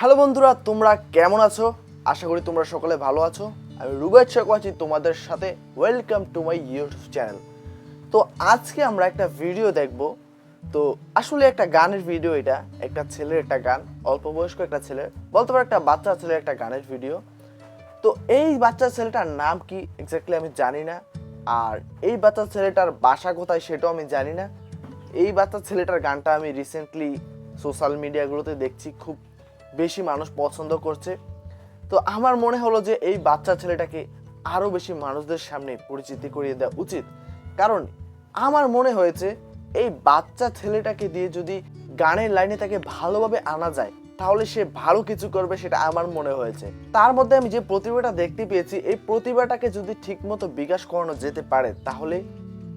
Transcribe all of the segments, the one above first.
Hello বন্ধুরা, তোমরা কেমন আছো? আশা করি তোমরা সকলে ভালো আছো। আমি রুবেদ শেখ আছি তোমাদের সাথে। Welcome to my YouTube channel তো আজকে আমরা একটা ভিডিও দেখব। তো আসলে একটা গানের ভিডিও এটা। একটা ছেলের একটা গান, অল্প বয়স্ক একটা ছেলের বলতে পারো একটা বাচ্চা ছেলের একটা গানের ভিডিও তো এই বাচ্চা ছেলেটার নাম কি এক্স্যাক্টলি আমি জানি না। আর এই বাচ্চা ছেলেটার বাসা কোথায় সেটাও আমি জানি না। এই বাচ্চা ছেলেটার গানটা আমি রিসেন্টলি সোশ্যাল মিডিয়াগুলোতে দেখছি। খুব বেশি মানুষ পছন্দ করছে। তো আমার মনে হলো যে এই বাচ্চা ছেলেটাকে আরও বেশি মানুষদের সামনে পরিচিতি করিয়ে দেওয়া উচিত। কারণ আমার মনে হয়েছে এই বাচ্চা ছেলেটাকে দিয়ে যদি গানের লাইনে তাকে ভালোভাবে আনা যায়, তাহলে সে ভালো কিছু করবে সেটা আমার মনে হয়েছে। তার মধ্যে আমি যে প্রতিভাটা দেখতে পেয়েছি, এই প্রতিভাটাকে যদি ঠিকমতো বিকাশ করানো যেতে পারে, তাহলে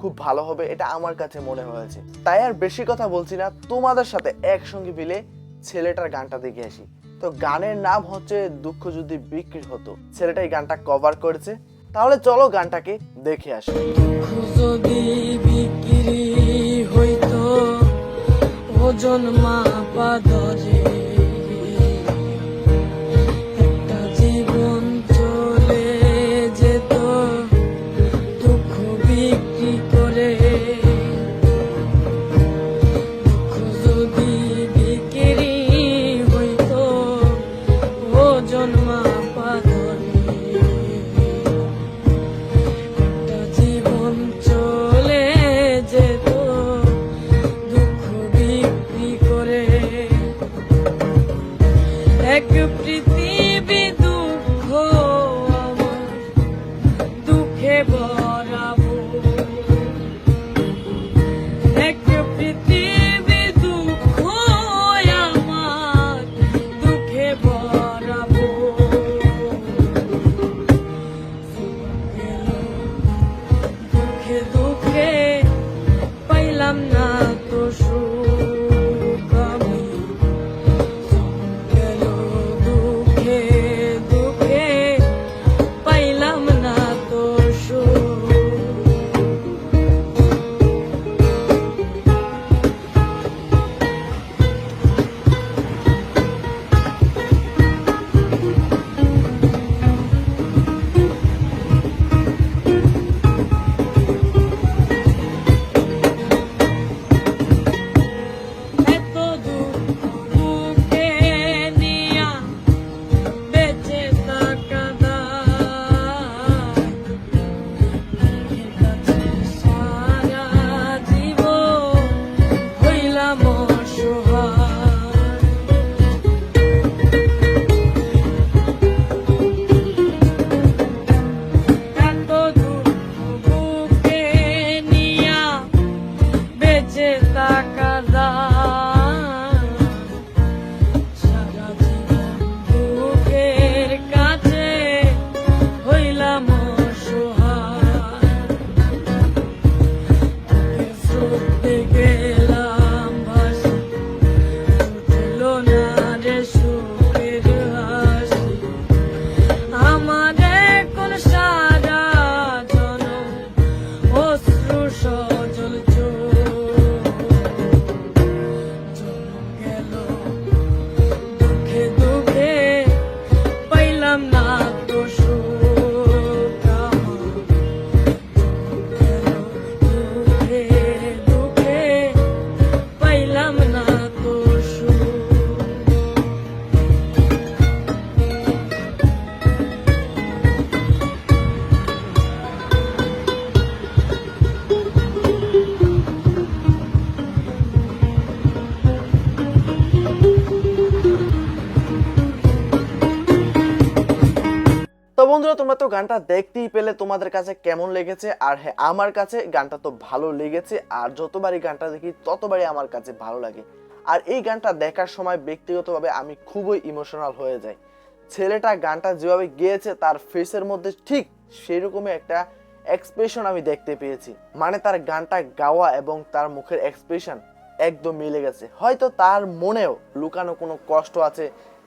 খুব ভালো হবে, এটা আমার কাছে মনে হয়েছে। তাই আর বেশি কথা বলছি না, তোমাদের সাথে একসঙ্গে মিলে ছেলেটার গানটা দেখে আসি। তো গানের নাম হচ্ছে দুঃখ যদি বিক্রি হতো। ছেলেটা এই গানটা কভার করেছে। তাহলে চলো গানটাকে দেখে আসি। যদি বিক্রি হইতো। ওজন মাপা ধরে বন্ধুরা, তোমরা তো গানটা দেখতেই পেলে তোমাদের কাছে কেমন লেগেছে। আর হ্যাঁ আমার কাছে গানটা তো ভালো লেগেছে, আর যতবারই গানটা দেখি, ততবারই আমার কাছে ভালো লাগে। আর এই গানটা দেখার সময় ব্যক্তিগতভাবে আমি খুবই ইমোশনাল হয়ে যাই। ছেলেটা গানটা যেভাবে গেয়েছে, তার ফেসের মধ্যে ঠিক সেরকমই একটা এক্সপ্রেশন আমি দেখতে পেয়েছি। মানে তার গানটা গাওয়া এবং তার মুখের এক্সপ্রেশন একদম মিলে গেছে। হয়তো তার মনেও লুকানো কোনো কষ্ট আছে,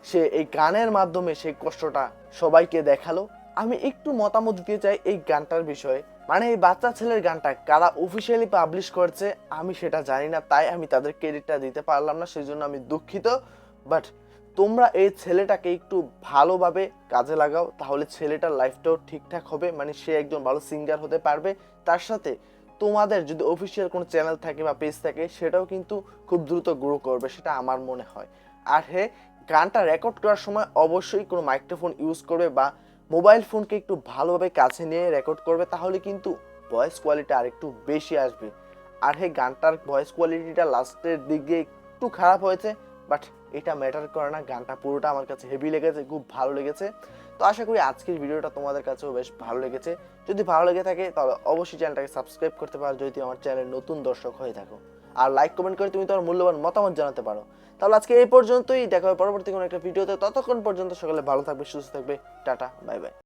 সে এই গানের মাধ্যমে সেই কষ্টটা সবাইকে দেখাল। আমি একটু মতামত দিতে চাই এই গানটার বিষয়ে। মানে এই বাচ্চা ছেলের গানটা কারা অফিসিয়ালি পাবলিশ করছে, আমি সেটা জানি না, তাই আমি তাদের ক্রেডিটটা দিতে পারলাম না সেই জন্য আমি দুঃখিত। বাট তোমরা এই ছেলেটাকে একটু ভালোভাবে কাজে লাগাও, তাহলে ছেলেটার লাইফটাও ঠিকঠাক হবে মানে সে একজন ভালো সিঙ্গার হতে পারবে। তার সাথে তোমাদের যদি অফিসিয়াল কোনো চ্যানেল থাকে বা পেজ থাকে, সেটাও কিন্তু খুব দ্রুত গ্রো করবে, সেটা আমার মনে হয়। আর হ্যাঁ গানটা রেকর্ড করার সময় অবশ্যই কোনো মাইক্রোফোন ইউজ করবে বা মোবাইল ফোনকে একটু ভালোভাবে কাছে নিয়ে রেকর্ড করবে, তাহলে কিন্তু ভয়েস কোয়ালিটি আর একটু বেশি আসবে। আর হ্যাঁ গানটার ভয়েস কোয়ালিটিটা লাস্টের দিকে একটু খারাপ হয়েছে বাট এটা ম্যাটার করে না। গানটা পুরোটা আমার কাছে হেভি লেগেছে, খুব ভালো লেগেছে। তো আশা করি আজকের ভিডিওটা তোমাদের কাছেও বেশ ভালো লেগেছে। যদি ভালো লেগে থাকে, তাহলে অবশ্যই চ্যানেলটাকে সাবস্ক্রাইব করতে পারো। যদি আমার চ্যানেল নতুন দর্শক হয়ে থাকো। আর লাইক কমেন্ট করে তুমি তোমার মূল্যবান মতামত জানাতে পারো। তাহলে আজকে এই পর্যন্তই, দেখা হবে পরবর্তী কোনো একটা ভিডিওতে ততক্ষণ পর্যন্ত সকালে ভালো থাকবে, সুস্থ থাকবে। Tata bye bye